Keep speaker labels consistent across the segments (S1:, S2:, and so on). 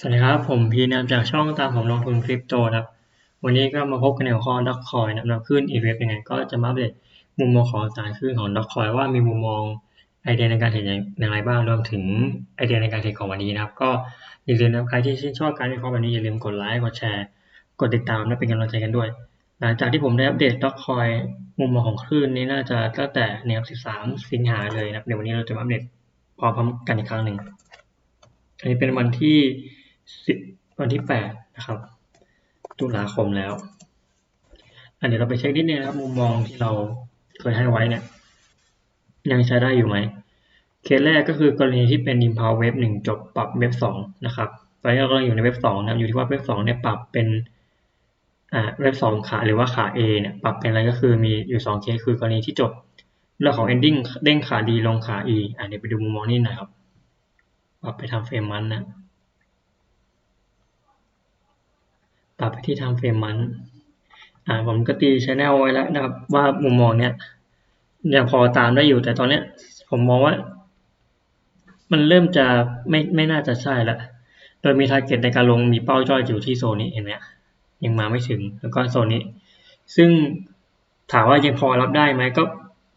S1: สวัสดีครับ ผมพีนะจากช่องตามผมลงทุนคริปโตนะครับ วันนี้ก็มาพบกันในหัวข้อด็อกคอยนะครับขึ้นอีเว็บยังไง ก็จะมาอัปเดตมุมมองของสายขึ้นของด็อกคอยว่ามีมุมมองไอเดียในการเทรดอย่างไรบ้างรวมถึงไอเดียในการเทรดของวันนี้นะครับ ก็อย่าลืมนะใครที่ชื่นชอบการวิเคราะห์แบบนี้อย่าลืมกดไลค์กดแชร์กดติดตามและเป็นกำลังใจกันด้วย หลังจากที่ผมได้อัปเดตด็อกคอยมุมมองของคลื่นนี้น่าจะตั้งแต่แนว13 สิงหาเลยนะครับเดี๋ยววันนี้เราจะมาอัปเดตพร้อมกันอีกครั้งหนึ่งอันนี้เป็นวันที่ วันที่แปดนะครับ ตุลาคมแล้วอันเดี๋ยวเราไปเช็คนิดนึงครับมุมมองที่เราเคยให้ไว้เนี่ยยังใช้ได้อยู่ไหมเคสแรกก็คือกรณีที่เป็น impulse เว็บหนึ่งจบปรับเว็บสองนะครับตอนนี้เรากำลังอยู่ในเว็บสองนะอยู่ที่ว่าเว็บสองเนี่ยปรับเป็นอ่าเว็บสองขาหรือว่าขา A เนี่ยปรับเป็นอะไรก็คือมีอยู่สองเคสคือกรณีที่จบเรื่องของ ending เด้งขาดีลงขา E อ่าเดี๋ยวไปดูมุมมองนี่หน่อยครับปรับไปทำเฟรมมันนะ ปรับไปที่ทำเฟรมมันอ่าผมก็ตีชแนลไว้แล้วนะครับ ว่ามุมมองเนี้ยยังพอตามได้อยู่แต่ตอนเนี้ย ผมมองว่า มันเริ่มจะไม่ไม่น่าจะใช่ละโดยมีทาร์เก็ตในการลงมีเป้าจ้อยอยู่ที่โซนนี้เห็นไหมยังมาไม่ถึงแล้วก็โซนนี้ ซึ่งถามว่ายังพอรับได้ไหมก็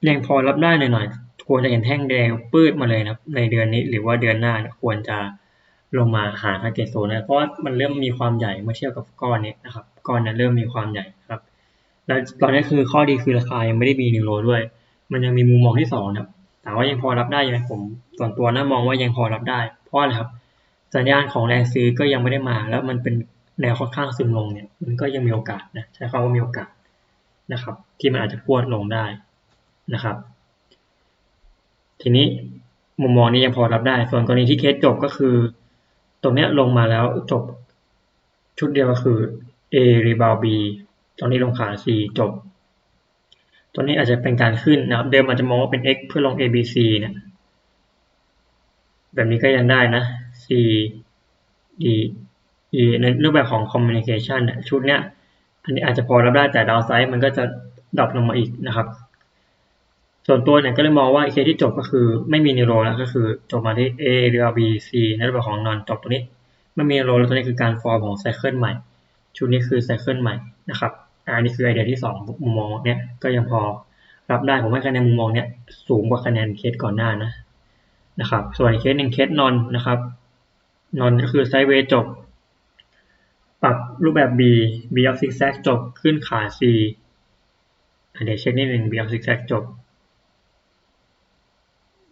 S1: ยังพอรับได้หน่อยๆควรจะเห็นแท่งแดงปื้ดมาเลยนะในเดือนนี้หรือว่าเดือนหน้าควรจะ ลงมาหาทาร์เก็ตโซนนะเพราะว่ามันเริ่มมีความใหญ่เมื่อเทียบกับก้อนนี้นะครับก้อนนั้นเริ่มมีความใหญ่ครับแล้วตอนนี้คือข้อดีคือราคายังไม่ได้มีหนึ่งโลด้วย มันยังมีมุมมองที่สองครับถามว่ายังพอรับได้ไหมผมส่วนตัวน่ามองว่ายังพอรับได้ เพราะอะไรครับสัญญาณของแรงซื้อก็ยังไม่ได้มา แล้วมันเป็นแนวค่อนข้างซึมลงเนี่ย มันก็ยังมีโอกาสนะใช้คำว่ามีโอกาสนะครับ ที่มันอาจจะพวดลงได้นะครับ ทีนี้มุมมองนี้ยังพอรับได้ ส่วนกรณีที่เคสจบก็คือ ตรงเนี้ยลงมาแล้วจบ ชุดเดียวก็คือ A rebound B ตอนนี้ลงขา C จบตอนนี้อาจจะเป็นการขึ้นนะครับ เดิมอาจจะมองว่าเป็น X เพื่อลง A B C เนี่ยแบบนี้ก็ยังได้นะ C D E ในรูปแบบของ communication เนี่ยชุดเนี้ยอันนี้อาจจะพอรับได้แต่ดาวไซด์มันก็จะดรอปลงมาอีกนะครับ ส่วนตัวเนี่ยก็เลยมองว่าเคที่จบก็คือไม่มีนิโรแล้วก็คือจบมาที่ A หรือ B C ในรูปแบบของนอนจบตัวนี้ไม่มีนิโรแล้วตัวนี้คือการฟอร์มของไซเคิลใหม่ ชุดนี้คือไซเคิลใหม่นะครับอันนี้คือไอเดียที่สองมุมมองเนี้ยก็ยังพอรับได้ผมให้คะแนนมุมมองเนี้ยสูงกว่าคะแนนเคสก่อนหน้านะนะครับส่วนเคสหนึ่งเคสนอนนะครับนอนก็คือไซเวย์จบ ปรับรูปแบบ B B of zigzag จบขึ้นขา C เดี๋ยวเช็คนิดหนึ่ง B of zigzag จบ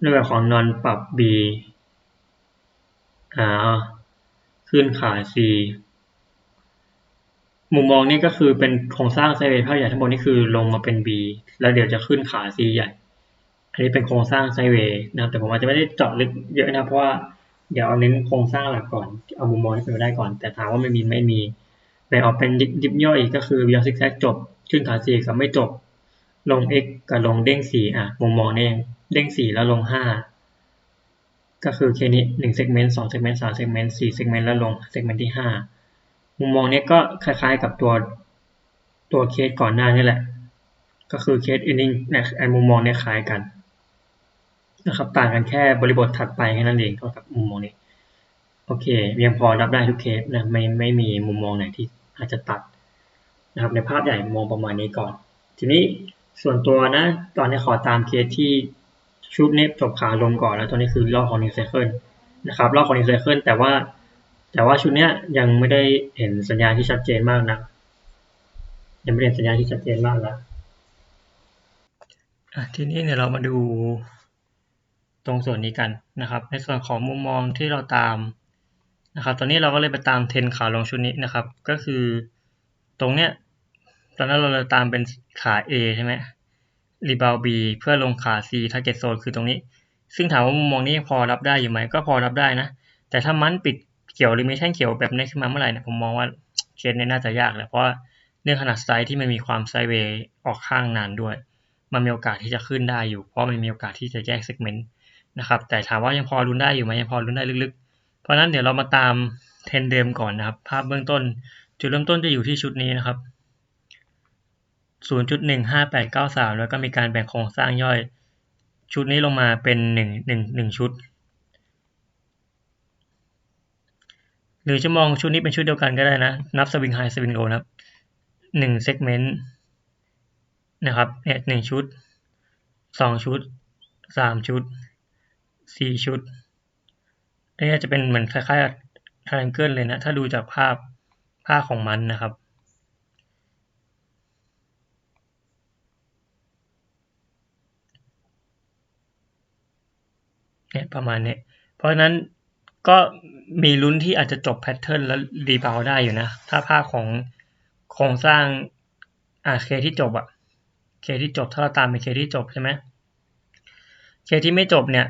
S1: รูปแบบของนอนปรับ B อ่าขึ้นขา C มุมมองนี้ก็คือเป็นโครงสร้างไซเวย์ภาพใหญ่ทั้งหมดนี่คือลงมาเป็น B แล้วเดี๋ยวจะขึ้นขา C ใหญ่ อันนี้เป็นโครงสร้างไซเวย์นะครับแต่ผมอาจจะไม่ได้เจาะลึกเยอะนะเพราะว่าเดี๋ยวเอาเน้นโครงสร้างหลักก่อน เอามุมมองที่เป็นไปได้ก่อน แต่ถามว่าไม่มีไม่มีแบ่งออกเป็นยิบย่อยอีกก็คือวิวซิกแซกจบ ขึ้นขา C กับไม่จบ ลง X กับลงเด้งสี่อะมุมมองนี่ เด้งสี่แล้วลงห้าก็คือเคนี้หนึ่งเซกเมนต์สองเซกเมนต์สามเซกเมนต์สี่เซกเมนต์แล้วลงเซกเมนต์ที่ห้ามุมมองนี้ก็คล้ายๆกับตัวตัวเคสก่อนหน้านี่แหละ ก็คือเคสอินนิ่งเนี่ยไอมุมมองนี้คล้ายกันนะครับต่างกันแค่บริบทถัดไปแค่นั้นเองก็กับมุมมองนี้โอเคยังพอรับได้ทุกเคสนะไม่ไม่มีมุมมองไหนที่อาจจะตัดนะครับในภาพใหญ่มองประมาณนี้ก่อน ทีนี้ส่วนตัวนะ ตอนนี้ขอตามเคสที่ ชุดนี้จบขาลงก่อนแล้วตัวนี้คือรอบของนิวไซเคิลนะครับรอบของนิวไซเคิลแต่ว่าแต่ว่าชุดนี้ยังไม่ได้เห็นสัญญาณที่ชัดเจนมากนะยังไม่เห็นสัญญาณที่ชัดเจนมากนะทีนี้เนี่ยเรามาดูตรงส่วนนี้กันนะครับ ในส่วนของมุมมองที่เราตามนะครับ ตอนนี้เราก็เลยไปตามเทนขาลงชุดนี้นะครับ ก็คือตรงเนี้ยตอนนั้นเราตามเป็นขา A ใช่ไหม รีบาวบีเพื่อลงขา C ทาร์เก็ตโซนคือตรงนี้ ซึ่งถามว่ามุมมองนี้พอรับได้อยู่ไหมก็พอรับได้นะ แต่ถ้ามันปิดเขียวหรือไม่ใช่งเขียวแบบนี้ขึ้นมาเมื่อไหร่เนี่ยผมมองว่าเคสนี้น่าจะยากแหละเพราะเรื่องขนาดไซส์ที่มันมีความไซเวย์ออกข้างนานด้วย มันมีโอกาสที่จะขึ้นได้อยู่ เพราะมันมีโอกาสที่จะแยกเซกเมนต์นะครับแต่ถามว่ายังพอรุนได้อยู่ไหมยังพอรุนได้ลึกๆ เพราะนั้นเดี๋ยวเรามาตามเทรนเดิมก่อนนะครับ ภาพเบื้องต้น จุดเริ่มต้นจะอยู่ที่ชุดนี้นะครับ 0.15893แล้วก็มีการแบ่งโครงสร้างย่อย ชุดนี้ลงมาเป็น1 1 1ชุด หรือจะมองชุดนี้เป็นชุดเดียวกันก็ได้นะ นับสวิงไฮสวิงโลนะครับหนึ่งเซกเมนต์นะครับเนี่ยหนึ่งชุดสองชุดสามชุดสี่ชุดนนี้จะเป็นเหมือนคล้ายๆทาร์เกิลเลยนะ ถ้าดูจากภาพภาพของมันนะครับ เนี่ยประมาณนี้เพราะฉะนั้นก็มีลุ้นที่อาจจะจบแพทเทิร์นแล้วรีบาวได้อยู่นะ ถ้าภาพของโครงสร้างอ่าเคที่จบอะเคที่จบถ้าเราตามเป็นเคที่จบใช่ไหมเคที่ไม่จบเนี่ย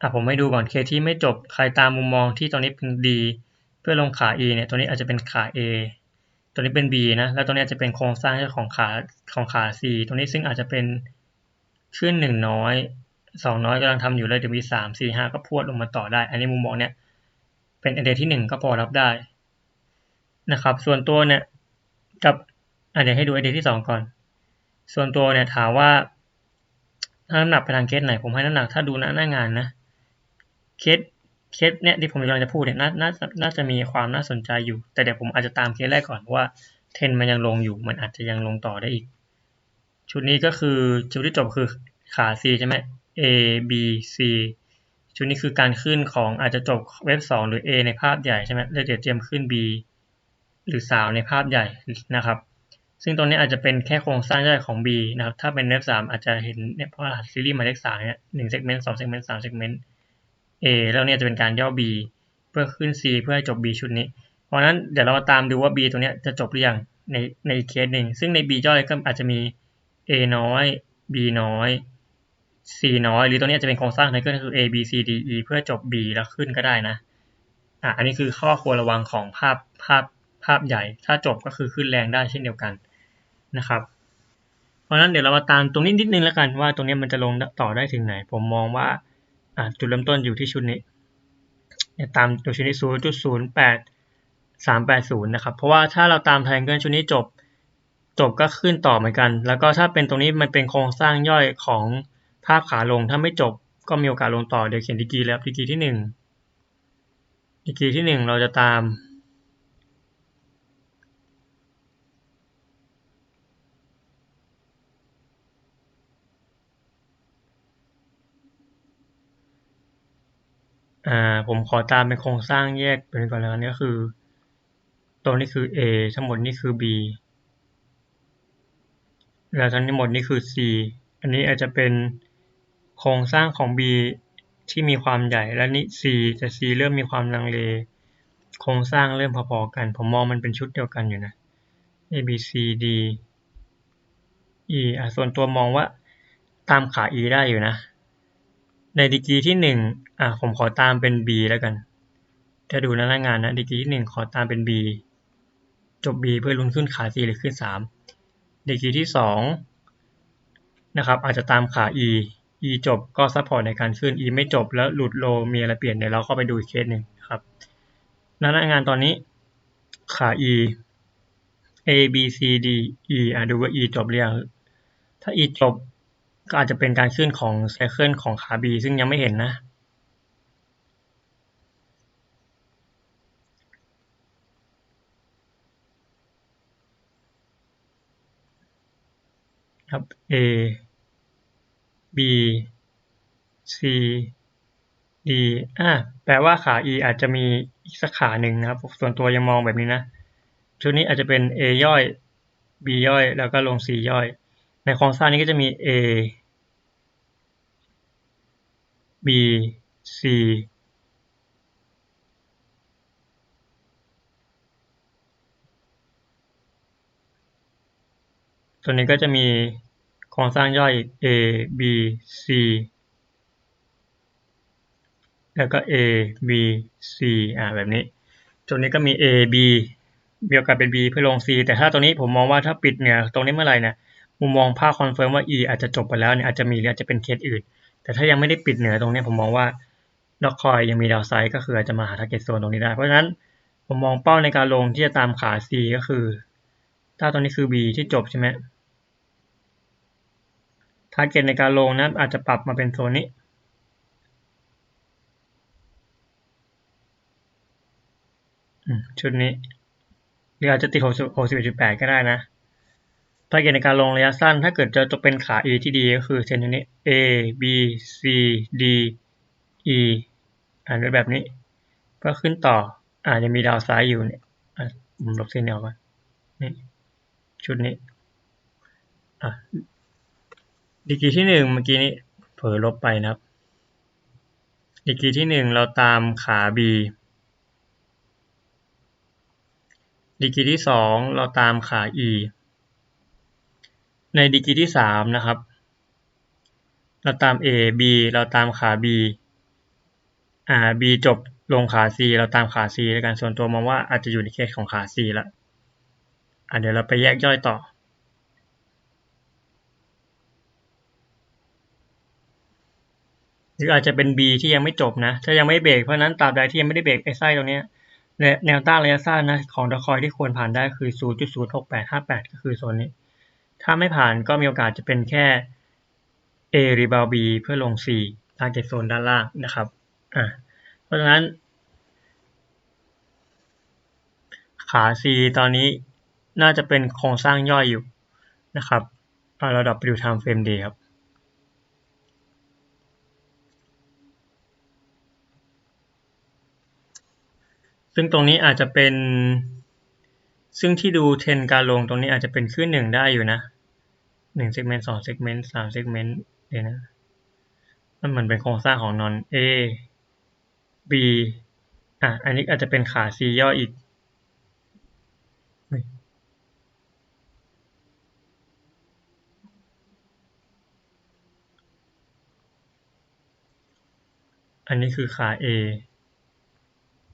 S1: อะผมให้ดูก่อนเคที่ไม่จบใครตามมุมมองที่ตอนนี้เป็น D เพื่อลงขา E เนี่ยตัวนี้อาจจะเป็นขา A ตัวนี้เป็น B นะแล้วตัวนี้อาจจะเป็นโครงสร้างของขาของขา C ตัวนี้ซึ่งอาจจะเป็นขึ้นหนึ่งน้อย สองน้อยกำลังทำอยู่เลยเดี๋ยวมีสามสี่ห้าก็พวดลงมาต่อได้ อันนี้มุมมองเนี่ย เป็นไอเดียที่หนึ่งก็พอรับได้นะครับ ส่วนตัวเนี่ยกับอะเดี๋ยวให้ดูไอเดียที่สองก่อน ส่วนตัวเนี่ยถามว่าถ้าน้ำหนักไปทางเคสไหน ผมให้น้ำหนักถ้าดูหน้าหน้างานนะเคสเคสเนี่ยที่ผมกำลังจะพูดเนี่ยน่าน่าน่าจะมีความน่าสนใจอยู่ แต่เดี๋ยวผมอาจจะตามเคสแรกก่อนว่าเทนมันยังลงอยู่ มันอาจจะยังลงต่อได้อีก ชุดนี้ก็คือ ชุดที่จบคือขา C ใช่ไหม A B C ชุดนี้คือการขึ้นของอาจจะจบเว็บ 2 หรือ A ในภาพใหญ่ใช่ไหมแล้วเดี๋ยวเตรียมขึ้น B หรือสาวในภาพใหญ่นะครับ ซึ่งตรงนี้อาจจะเป็นแค่โครงสร้างย่อยของ B นะครับ ถ้าเป็นเว็บ 3 อาจจะเห็นเนี่ยเพราะรหัสซีรีส์หมายเลขสามเนี่ยหนึ่งเซกเมนต์สองเซกเมนต์สามเซกเมนต์ A แล้วเนี่ยจะเป็นการย่อ B เพื่อขึ้น C เพื่อให้จบ B ชุดนี้ เพราะนั้นเดี๋ยวเรามาตามดูว่า B ตัวนี้จะจบหรือยังในในเคสหนึ่งซึ่งใน B ย่อยก็อาจจะมี A น้อย B น้อย C น้อย หรือตัวนี้จะเป็นโครงสร้างไทเกอร์คือ A B C D E เพื่อจบ B แล้วขึ้นก็ได้นะอะอันนี้คือข้อควรระวังของภาพภาพภาพใหญ่ ถ้าจบก็คือขึ้นแรงได้เช่นเดียวกันนะครับ เพราะฉะนั้นเดี๋ยวเรามาตามตรงนี้นิดนึงแล้วกันว่าตรงนี้มันจะลงต่อได้ถึงไหน ผมมองว่าอะจุดเริ่มต้นอยู่ที่ชุดนี้เนี่ยตามตัวชุดนี้ศูนย์จุดศูนย์แปดสามแปดศูนย์นะครับเพราะว่าถ้าเราตามไทเกอร์ชุดนี้จบจบก็ขึ้นต่อเหมือนกัน แล้วก็ถ้าเป็นตรงนี้มันเป็นโครงสร้างย่อยของ ภาพขาลงถ้าไม่จบก็มีโอกาสลงต่อเดี๋ยวเขียนดีกีแล้วดีกีที่หนึ่งดีกีที่หนึ่งเราจะตามอ่าผมขอตามเป็นโครงสร้างแยกไปก่อนแล้วนี่ก็คือตรงนี้คือ A ทั้งหมดนี่คือ B แล้วทั้งหมดนี่คือ C อันนี้อาจจะเป็น โครงสร้างของ B ที่มีความใหญ่และนี่ C แต่ C เริ่มมีความลังเล โครงสร้างเริ่มพอๆกัน ผมมองมันเป็นชุดเดียวกันอยู่นะ A B C D E อะส่วนตัวมองว่าตามขา E ได้อยู่นะ ในดีกรีที่หนึ่งอะผมขอตามเป็น B แล้วกัน ถ้าดูหน้างานนะดีกรีที่หนึ่งขอตามเป็น B จบ B เพื่อลุ้นขึ้นขา C หรือขึ้นสามดีกรีที่สองนะครับอาจจะตามขา E E จบก็ซัพพอร์ตในการขึ้น E ไม่จบแล้วหลุดโลมีอะไรเปลี่ยนเดี๋ยวเราเข้าไปดูอีกเคสหนึ่งครับหน้างานตอนนี้ขา E A B C D E อะดูว่า E จบหรือยังถ้า E จบก็อาจจะเป็นการขึ้นของไซเคิลของขา B ซึ่งยังไม่เห็นนะครับ A B C D อะแปลว่าขา E อาจจะมีอีกสักขาหนึ่งนะครับ ส่วนตัวยังมองแบบนี้นะ ชุดนี้อาจจะเป็น A ย่อย B ย่อย แล้วก็ลง C ย่อย ในโครงสร้างนี้ก็จะมี A B C ตัวนี้ก็จะมี โครงสร้างย่อย A B C แล้วก็ A B C อ่าแบบนี้ตัวนี้ก็มี A B มีโอกาสเป็น B เพื่อลง C แต่ถ้าตัวนี้ผมมองว่าถ้าปิดเนี่ยตรงนี้เมื่อไหร่เนี่ยมุมมองภาพคอนเฟิร์มว่า E อาจจะจบไปแล้วเนี่ยอาจจะมีหรืออาจจะเป็นเคสอื่น แต่ถ้ายังไม่ได้ปิดเหนือตรงนี้ผมมองว่าดอกคอยยังมีดาวไซด์ก็คืออาจจะมาหาทาร์เก็ตโซนตรงนี้ได้ เพราะฉะนั้นผมมองเป้าในการลงที่จะตามขา C ก็คือ ถ้าตรงนี้คือ B ที่จบใช่ไหม ทาร์เก็ตในการลงนั้นอาจจะปรับมาเป็นโซนนี้ชุดนี้หรืออาจจะติดหกสิบเอ็ดจุดแปดก็ได้นะ ทาร์เก็ตในการลงระยะสั้น ถ้าเกิดจะจะเป็นขา E ที่ดีก็คือเส้นตรงนี้ A B C D E อ่านไว้แบบนี้ ก็ขึ้นต่ออาจจะมีดาวซ้ายอยู่เนี่ยผมลบเส้นเดียวก่อนนี่ชุดนี้อะ ดีกรีที่หนึ่งเมื่อกี้นี้เผลอลบไปนะครับ ดีกรีที่หนึ่งเราตามขา B ดีกรีที่สองเราตามขา E ในดีกรีที่สามนะครับ เราตาม A B เราตามขา B อ่า B จบลงขา C เราตามขา C แล้วกันส่วนตัวมองว่าอาจจะอยู่ในเคสของขา C ล้วอะเดี๋ยวเราไปแยกย่อยต่อ หรืออาจจะเป็น B ที่ยังไม่จบนะ ถ้ายังไม่เบรกเพราะนั้นตราบใดที่ยังไม่ได้เบรกไอ้ไส้ตรงนี้แนวต้านระยะสั้นนะของดอคอยที่ควรผ่านได้คือ 0.06858 ก็คือโซนนี้ ถ้าไม่ผ่านก็มีโอกาสจะเป็นแค่ A rebound B เพื่อลง C ทางเก็ตโซนด้านล่างนะครับอ่าเพราะฉะนั้น ขา C ตอนนี้น่าจะเป็นโครงสร้างย่อยอยู่นะครับเราดับไปดู time frame day ครับ ซึ่งตรงนี้อาจจะเป็น ซึ่งที่ดูเทรนการลงตรงนี้อาจจะเป็นขึ้นหนึ่งได้อยู่นะหนึ่งเซกเมนต์สองเซกเมนต์สามเซกเมนต์เดี๋ยวนะมันเหมือนเป็นโครงสร้างของนอน A B อะ อันนี้อาจจะเป็นขา C ย่ออีก อันนี้คือขา A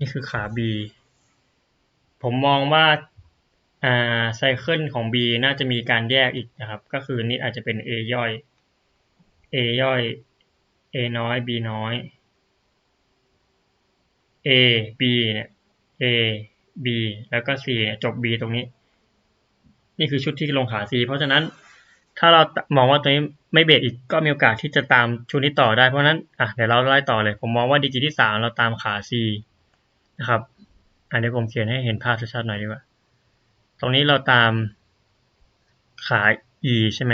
S1: นี่คือขา B ผมมองว่าไซเคิลของ B น่าจะมีการแยกอีกนะครับ ก็คือนี่อาจจะเป็น A ย่อย A ย่อย A น้อย B น้อย A B เนี่ย A B แล้วก็ C เนี่ยจบ B ตรงนี้ นี่คือชุดที่ลงขา C เพราะฉะนั้นถ้าเรามองว่าตัวนี้ไม่เบรกอีกก็มีโอกาสที่จะตามชุดนี้ต่อได้เพราะนั้นอะเดี๋ยวเราไล่ต่อเลย ผมมองว่าดีกีที่สามเราตามขา C นะครับอันนี้ผมเขียนให้เห็นภาพชัดๆหน่อยดีกว่า ตรงนี้เราตามขา E ใช่ไหม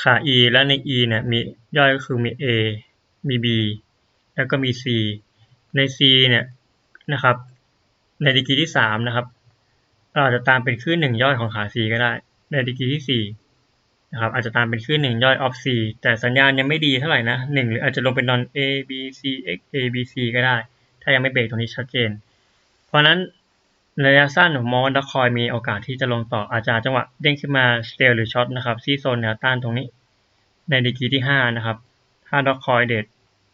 S1: ขา E แล้วใน E เนี่ยมีย่อยก็คือมี A มี B แล้วก็มี C ใน C เนี่ยนะครับในดีกรีที่สามนะครับเราอาจจะตามเป็นคลื่นหนึ่งย่อยของขา C ก็ได้ ในดีกรีที่สี่ นะครับอาจจะตามเป็นคลื่นหนึ่งย่อย of C แต่สัญญาณยังไม่ดีเท่าไหร่นะหนึ่งหรืออาจจะลงเป็น non A B C X A B C ก็ได้ ถ้ายังไม่เบรกตรงนี้ชัดเจน เพราะนั้นระยะสั้นผมมองว่าดัคคอยมีโอกาสที่จะลงต่ออาจจะจังหวะเด้งขึ้นมาสเตลหรือช็อตนะครับที่โซนแนวต้านตรงนี้ ในดีกีที่ห้านะครับ ถ้าดัคคอยเด็ด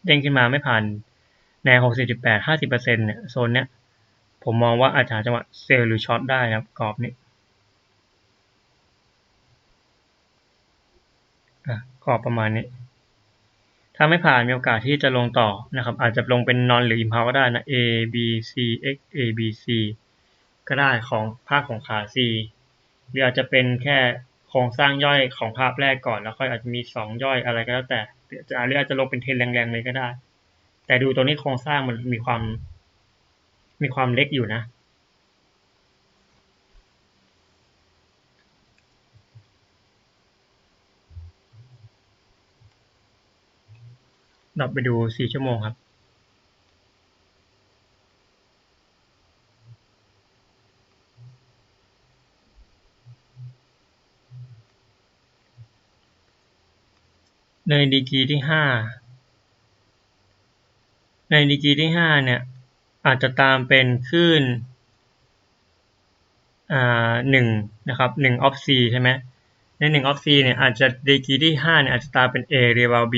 S1: เด้งขึ้นมาไม่ผ่านแนวหกสิบจุดแปดห้าสิเปอร์เซ็นต์เนี่ยโซนเนี้ยผมมองว่าอาจจะจังหวะเซลหรือช็อตได้ครับกรอบนี้ กรอบประมาณนี้ ถ้าไม่ผ่านมีโอกาสที่จะลงต่อนะครับ อาจจะลงเป็นนอนหรืออิมพาวก็ได้นะ A B C X A B C ก็ได้ของภาคของขา C หรืออาจจะเป็นแค่โครงสร้างย่อยของภาพแรกก่อน แล้วค่อยอาจจะมีสองย่อยอะไรก็แล้วแต่หรืออาจจะลงเป็นเทนแรงๆเลยก็ได้ แต่ดูตัวนี้โครงสร้างมันมีความมีความเล็กอยู่นะ ดับไปดูสี่ชั่วโมงครับในดีกรีที่ห้าในดีกรีที่ห้าเนี่ย อาจจะตามเป็นคลื่นอ่าหนึ่งนะครับหนึ่งออฟซีใช่ไหมในหนึ่งออฟซีเนี่ยอาจจะดีกีที่ห้าเนี่ยอาจจะตามเป็น A เรียล B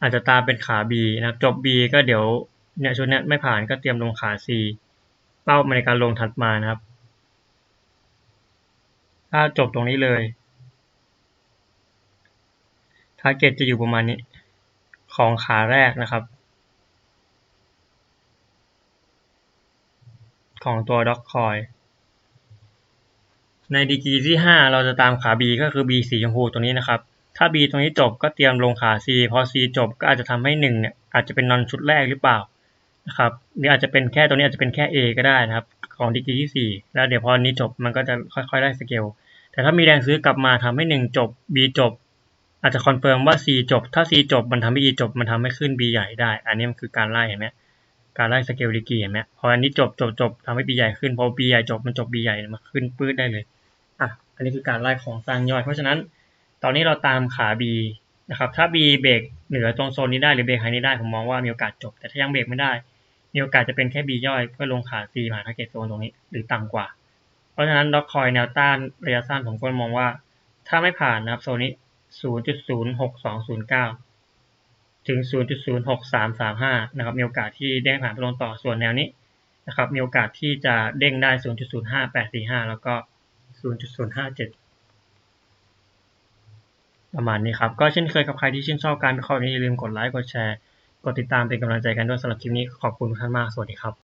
S1: อาจจะตามเป็นขา B นะครับจบ B ก็เดี๋ยวเนี่ยชุดนี้ไม่ผ่านก็เตรียมลงขา C เป้าในการลงถัดมานะครับ ถ้าจบตรงนี้เลยทาร์เก็ตจะอยู่ประมาณนี้ ของขาแรกนะครับ ของตัวด็อกคอยในดีกีที่ห้าเราจะตามขา B ก็คือ B สีชมพูตรงนี้นะครับ ถ้า B ตรงนี้จบก็เตรียมลงขา C พอ C จบก็อาจจะทำให้หนึ่งเนี่ยอาจจะเป็นนอนชุดแรกหรือเปล่านะครับหรืออาจจะเป็นแค่ตัวนี้อาจจะเป็นแค่ A ก็ได้นะครับ ของดีกรีที่สี่แล้วเดี๋ยวพอนี้จบมันก็จะค่อยๆได้สเกลแต่ถ้ามีแรงซื้อกลับมาทำให้หนึ่งจบ B จบ อาจจะคอนเฟิร์มว่า C จบ ถ้า C จบมันทำให้ E จบมันทำให้ขึ้น B ใหญ่ได้ อันนี้มันคือการไล่เห็นไหมการไล่สเกลดีกรีเห็นไหมพออันนี้จบจบจบทำให้ B ใหญ่ขึ้นพอ B ใหญ่จบมันจบ B ใหญ่มาขึ้นปื้ดได้เลยอะอันนี้คือการไล่ของสร้างย่อยเพราะฉะนั้น ตอนนี้เราตามขา B นะครับถ้า B เบรกเหนือตรงโซนนี้ได้หรือเบรกไฮนี้ได้ผมมองว่ามีโอกาสจบ แต่ถ้ายังเบรกไม่ได้ มีโอกาสจะเป็นแค่ B ย่อยเพื่อลงขา C ผ่านทาร์เก็ตโซนตรงนี้หรือต่ำกว่า เพราะฉะนั้นด็อกคอยแนวต้านระยะสั้นผมก็มองว่า ถ้าไม่ผ่านนะครับโซนนี้ 0.06209 ถึง 0.06335 นะครับมีโอกาสที่เด้งผ่านไปลงต่อส่วนแนวนี้นะครับมีโอกาสที่จะเด้งได้ 0.05845 แล้วก็ 0.057 ประมาณนี้ครับ ก็เช่นเคยกับใครที่ชื่นชอบการวิเคราะห์นี้อย่าลืมกดไลค์ กดแชร์ กดติดตามเป็นกำลังใจกันด้วยสำหรับคลิปนี้ขอบคุณทุกท่านมาก สวัสดีครับ